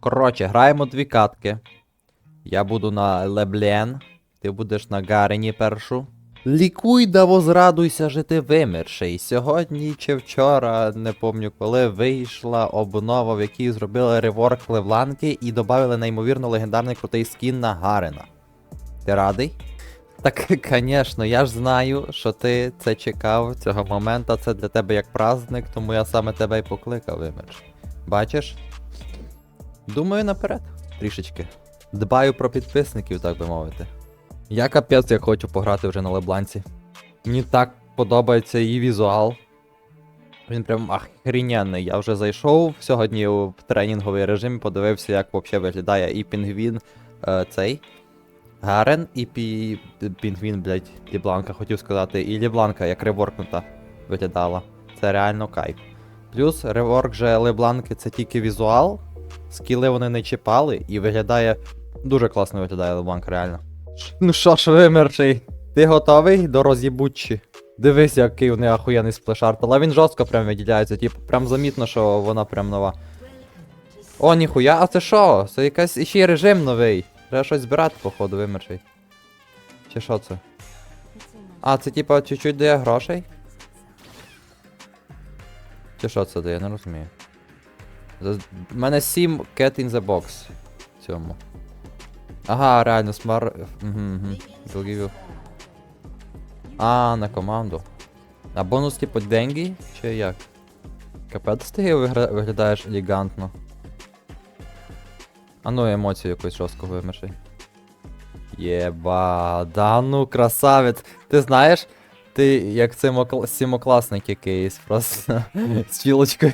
Коротше, граємо дві катки. Я буду на Леблен, ти будеш на Гарені першу. Лікуй да возрадуйся, що ти вимерший. Сьогодні чи вчора, не пам'ятаю коли, вийшла обнова, в якій зробили реворк Левланки і додали неймовірно легендарний крутий скін на Гарена. Ти радий? Так, звісно, я ж знаю, що ти це чекав цього моменту, це для тебе як праздник, тому я саме тебе й покликав, вимерш. Бачиш? Думаю наперед, трішечки. Дбаю про підписників, так би мовити. Я капець як хочу пограти вже на лебланці. Мені так подобається її візуал. Він прям охрененний. Я вже зайшов сьогодні в тренінговий режим, подивився, як взагалі виглядає і пінгвін е, цей. Гарен і пі... пінгвін, блядь, Лібланка, хотів сказати, і Лібланка, як реворкнута виглядала. Це реально кайф. Плюс реворк же Лебланки це тільки візуал, скіли вони не чіпали, і виглядає. Дуже класно виглядає Лебланка, реально. Ну що ж, вимерший, ти готовий до роз'єбучі? Дивись, який у неї охуєнний сплешарт, але він жорстко прям виділяється, типу, прям замітно, що вона прям нова. О, ніхуя, а це що? Це якась іще й режим новий. Треба щось збирати, походу, вимерший. Чи що це? А, це типа чуть-чуть дає грошей? Чи що це дає, не розумію. У мене 7 cat in the box в цьому. Ага, реально, смар. Угу. А, на команду. А бонус типу деньги? Чи як? Капець ти вигра... виглядаєш елегантно. А ну емоцію якусь жорстко вимешай. Єба, да ну красавець. Ти знаєш, ти як симокл... сімокласник якийсь просто з філочкою.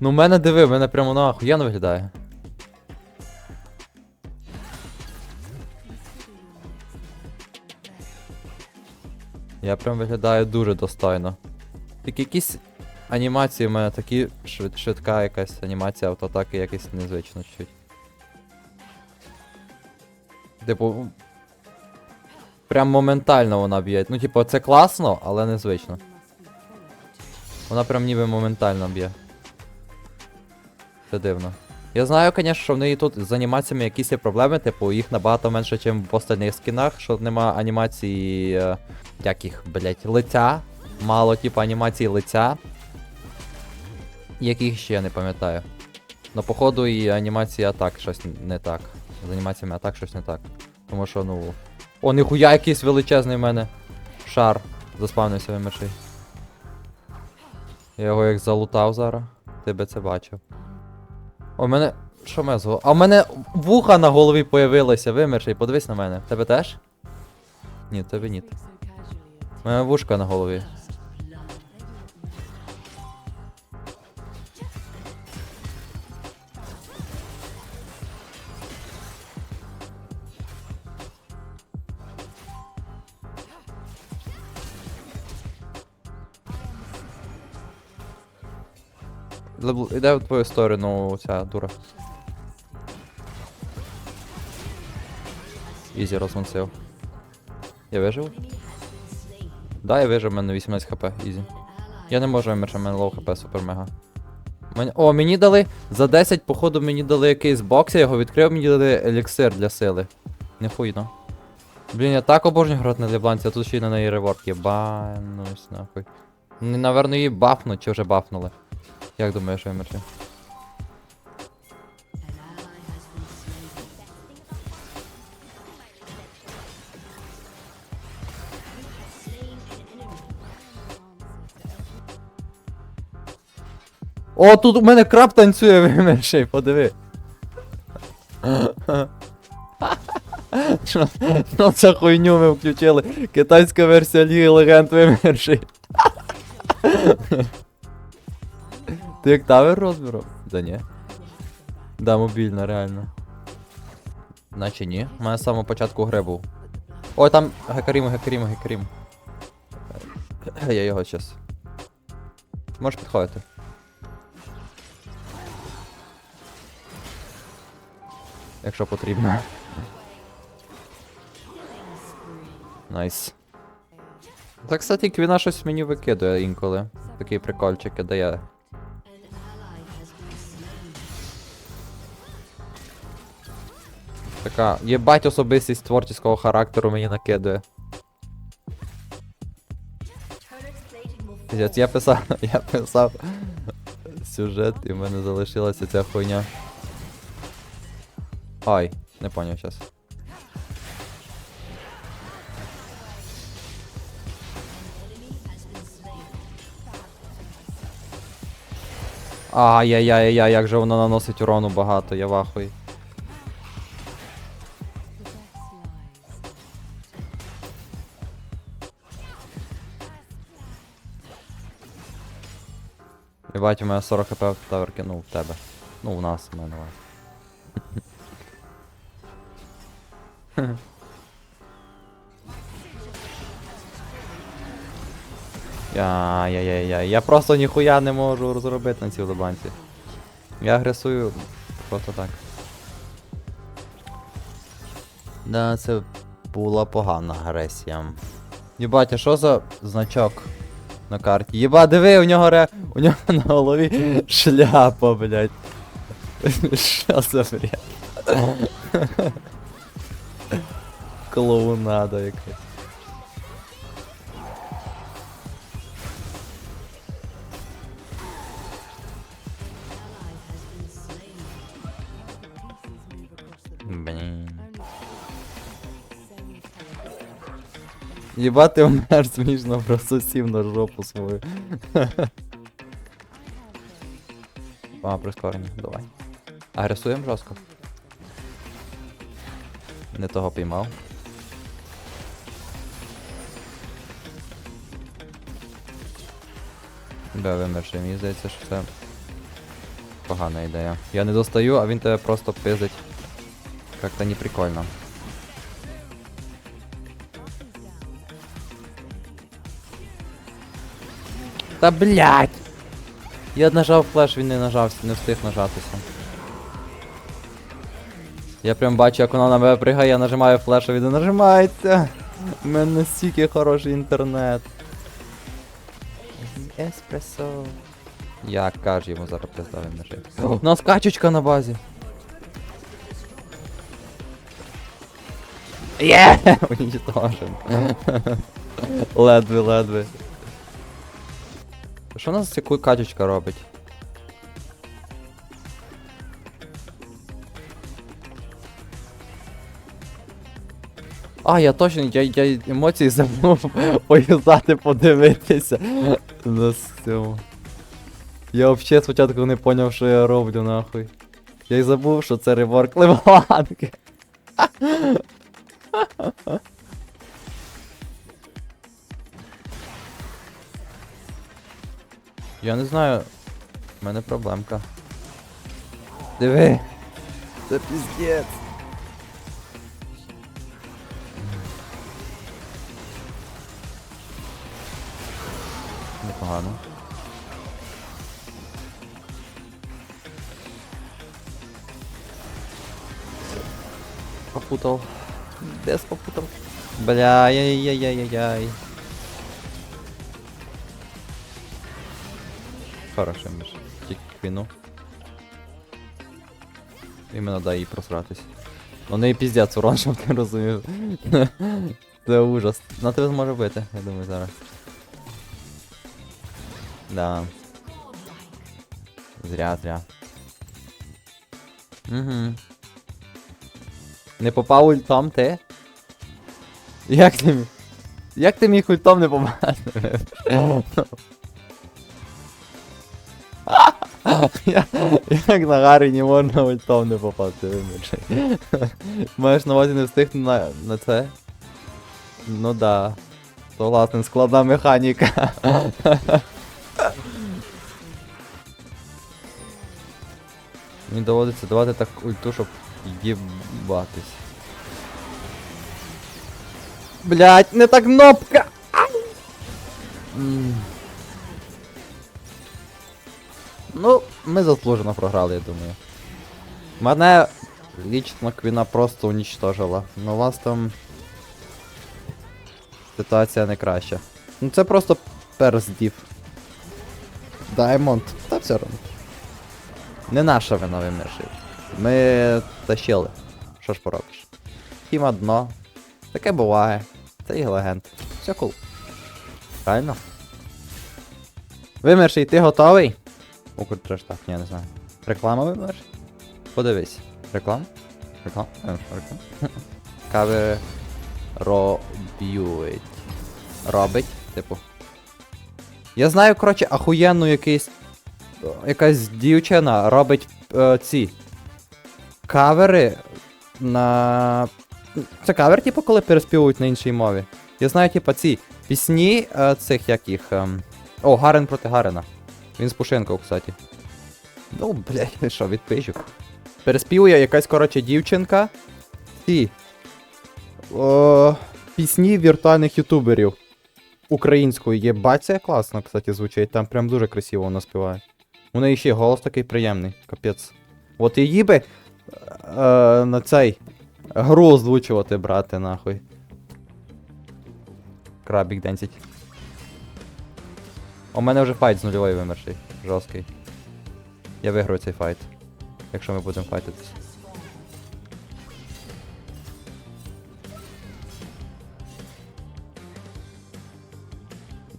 Ну, мене диви, мене прямо воно охуєнно виглядає. Я прям виглядаю дуже достойно. Тільки якісь анімації в мене такі швид, швидка якась анімація автоатаки якось незвично чуть. Типу. Прям моментально вона б'є. Ну, типу, це класно, але незвично. Вона прям ніби моментально б'є. Це дивно. Я знаю, звісно, що в неї тут з анімаціями якісь є проблеми, типу, їх набагато менше, ніж в остальних скінах, що нема анімації. Е, як їх, блять, лиця. Мало, типу, анімації лиця. Яких ще я не пам'ятаю. Ну, походу, і анімації атак щось не так. З анімаціями атак щось не так. Тому що, ну. О, ніхуя якийсь величезний в мене шар заспавнився вимерший. Я його як залутав зараз. Ти би це бачив. В мене. Що мене зго... А в мене вуха на голові появилося, вимерший, подивись на мене. Тебе теж? Ні, тебе ні. У мене вушка на голові. Іде в твою сторону ця дура. Ізі розмансив. Я вижив? Да, я вижив, в мене 18 хп, ізі. Я не можу вимерши, в мене лоу хп супер мега. Мені... О, мені дали. За 10, походу, мені дали якийсь бокс, я його відкрив, мені дали еліксир для сили. Нехуйно. Блін, я так обожнюю грати на Лебланці, а тут ще й на неї реворк є. Банусь нахуй. Наверно, її бафнуть, чи вже бафнули. Як думаєш, вимерши? О, тут у мене краб танцює вимерший, подиви. Що це хуйню ми включили? Китайська версія Ліги Легенд вимерший. Ти як тавер розміром? Да ні. Да, мобільна, реально. Наче ні. У мене з самого початку гри був. Ой, там Гекарім, Гекарім, Гекарім. Я його щас. Можеш підходити. Якщо потрібно. Найс. Так, кстати, квіна щось мені викидує інколи. Такий прикольчик дає. Така, єбать особистість творчого характеру мені накидує. Я писав, я писав сюжет і в мене залишилася ця хуйня. Ай, не поняв щас. Ай-яй-яй-яй, як же воно наносить урону багато, я вахуй. Єбать, у мене 40 хп в таверки, ну в тебе. Ну, у нас, у мене. ладно. Я-я-я-я. Я просто ніхуя не можу розробити на цій лобанці. Я агресую просто так. Да, це була погана агресія. Єбать, а що за значок на карті? Єба, диви, у нього ре... у нього на голові шляпа, блядь. Що за бред? Клоунада якась. Блін. Єбать, ти умер смішно, просто сів на жопу свою. А, прискорення, давай. Агресуємо жорстко. Не того піймав. Бе вимерши, мені здається, що це погана ідея. Я не достаю, а він тебе просто пиздить. Как-то не прикольно. Та блять! Я нажав флеш, він не нажався, не встиг нажатися. Я прям бачу, як вона на мене пригає, я нажимаю флеш, а він не нажимається. У мене настільки хороший інтернет. Еспресо. Я кажу йому зараз представим на. У нас качечка на базі. Є! Уничтожен. ледве, ледве. Що у нас яку качечка робить? А, я точно, я, я емоції забув поїздати, подивитися на цьому. Я взагалі спочатку не поняв, що я роблю, нахуй. Я й забув, що це реворк Леванки. Я не знаю. У мене проблемка. Диви. Це піздець. Непогано. Попутал. Дес попутал. Бля, яй-яй-яй-яй-яй. Хороший миш. Тільки квіну. Іменно дай їй просратись. У неї піздець урон, щоб ти розумів. Це ужас. На тебе зможе бити, я думаю, зараз. Да. Зря, зря. Угу. Не попав ультом ти? Як ти міг? Як ти міг ультом не попасти? Як на Гарі не можна ультом не попасти, вибачай. Маєш на увазі не встиг на, на це? Ну да. Согласен, складна механіка. Мені доводиться давати так ульту, щоб їбатись. Блять, не та кнопка! Ну, ми заслужено програли, я думаю. Мене лічно квіна просто унічтожила. Ну у вас там. Ситуація не краща. Ну це просто перздів. Даймонд. Та все одно. Не наша вина вимершив. Ми тащили. що ж поробиш? Хіма дно. Таке буває. Це і легенд. Все кул. Правильно? Вимерший, ти готовий? Укртреш так, ні, не знаю. Реклама вимерший? Подивись. Реклама? Е, Реклама? Кавери роб'ють. Робить, типу. Я знаю, коротше, ахуєнну якийсь. Якась дівчина робить е, ці. Кавери на. Це кавер, типу, коли переспівують на іншій мові. Я знаю, типу, ці пісні е, цих яких. ем, О, Гарен проти Гарена. Він з Пушенков, кстати. Ну, блядь, що, відпишу. Переспівує якась, коротше, дівчинка. Ці. О, пісні віртуальних ютуберів. Українською є баця класно, кстати, звучить. Там прям дуже красиво вона співає. У неї ще голос такий приємний, капець. От її би е, на цей гру озвучувати, брати, нахуй. Крабік денсить. У мене вже файт з нульової вимерший. Жорсткий. Я виграю цей файт. Якщо ми будемо файтитись.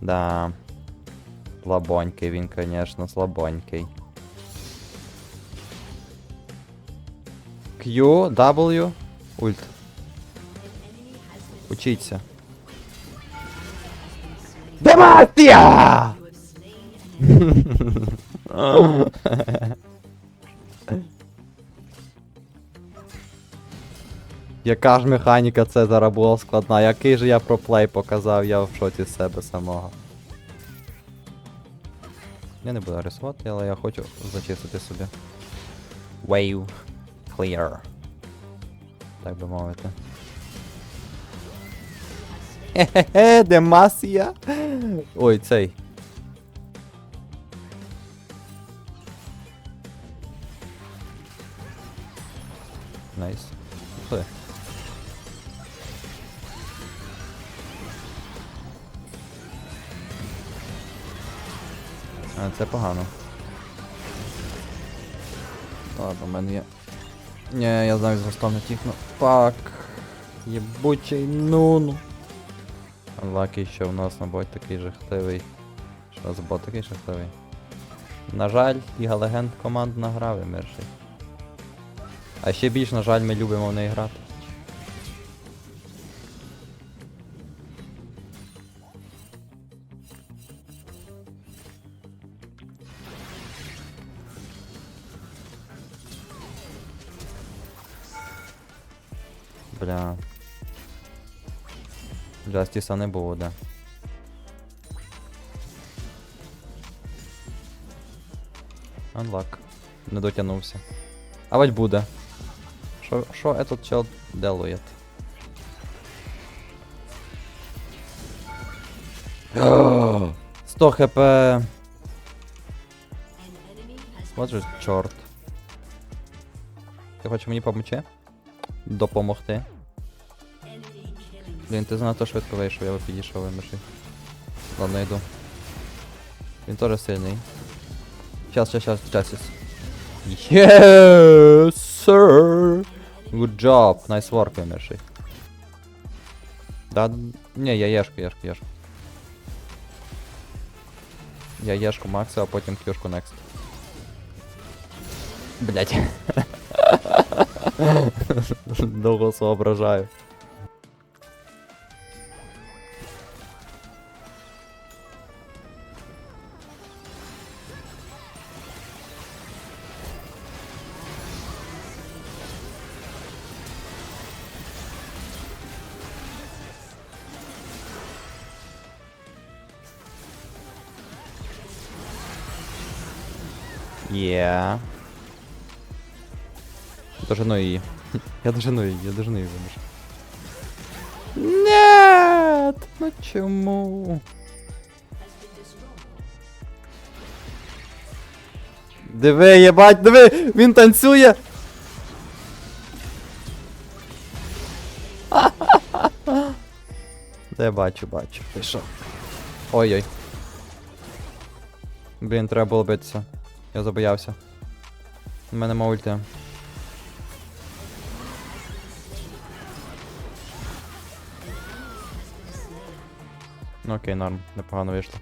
Да. Слабонький він, конечно, слабонький. Q, W, ульт. Учіться. Демасія! Яка ж механіка це зараз була складна, який же я проплей показав, я в шоці з себе самого. Я не буду рисувати, але я хочу зачистити собі. Wave clear. Так би мовити. Хе-хе-хе, Демасія! Ой, цей. Найс. Пішли. А, це погано. Ладно, в мене є. Ні, я знаю, з гостом не тікну. Пак. Єбучий нуну. Лакі, що в нас на бот такий жахливий. Що у нас бот такий жахливий. На жаль, Ліга Легенд командна гра вимерший. А ще більш, на жаль, ми любимо в неї грати. Бля. Джастіса не буде. Unlock. Не дотягнувся. А вать буде. Що этот чел делает? 100 хп. Вот же чорт. Ти хочеш мені помочи? Допомогти? Блін, ти занадто швидко вийшов, я би підійшов вимиши. Ладно, йду. Він теж сильний. Щас, щас, щас, щас. Yes, sir! Good job, nice work, вимерший. Да, не, я ешку, яшку, ешку. Я Ешку Макса, а потім кюшку next. Блять. Довго соображаю. Yeah. Дожену її. Я дожену її, я дожену її виміш. Нет! Ну чому? Диви, єбать, диви! Він танцює! Де бачу, бачу. Пішов. Ой-ой. Блін, треба було битися. Я забоявся. У мене нема ульти. Ну окей, норм, непогано вийшло.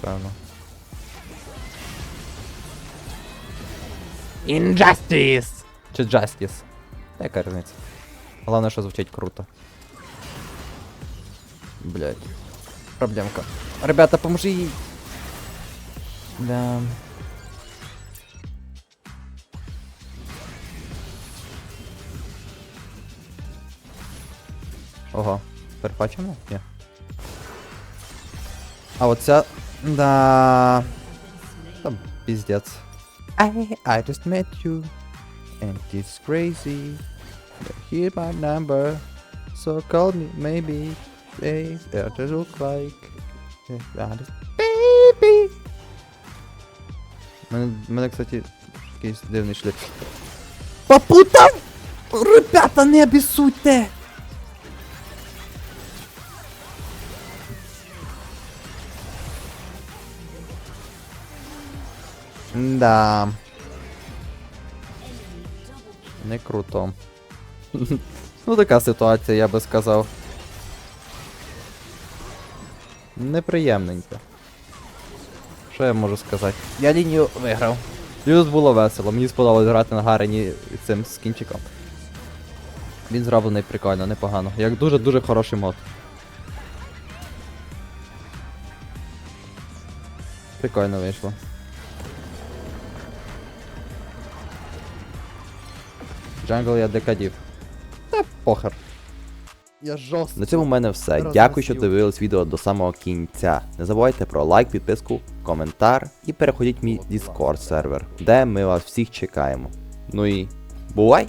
Певно. Injustice! Чи Justice? Та яка різниця? Головне, що звучить круто. Блять. Проблемка. Ребята, поможіть! їй. Да. Ого. Перепачено? Ні. А оця. Да. Там піздець. I, I just met you. And it's crazy. Hear my number. So call me maybe. Hey, what does it look like? Yeah, that Мене, мене, кстати, якийсь дивний шлях. Попутав! Ребята, не обіссудьте! Да. Не круто. ну така ситуація, я би сказав. Неприємненько. Що я можу сказати? Я лінію виграв. Плюс було весело, мені сподобалось грати на Гарені цим скінчиком. Він зроблений прикольно, непогано. Як дуже-дуже хороший мод. Прикольно вийшло. Джангл я декадів. Та похер. Я жорстко. На цьому в мене все. Дякую, що дивились відео до самого кінця. Не забувайте про лайк, підписку, коментар і переходіть в мій Discord сервер, де ми вас всіх чекаємо. Ну і бувай!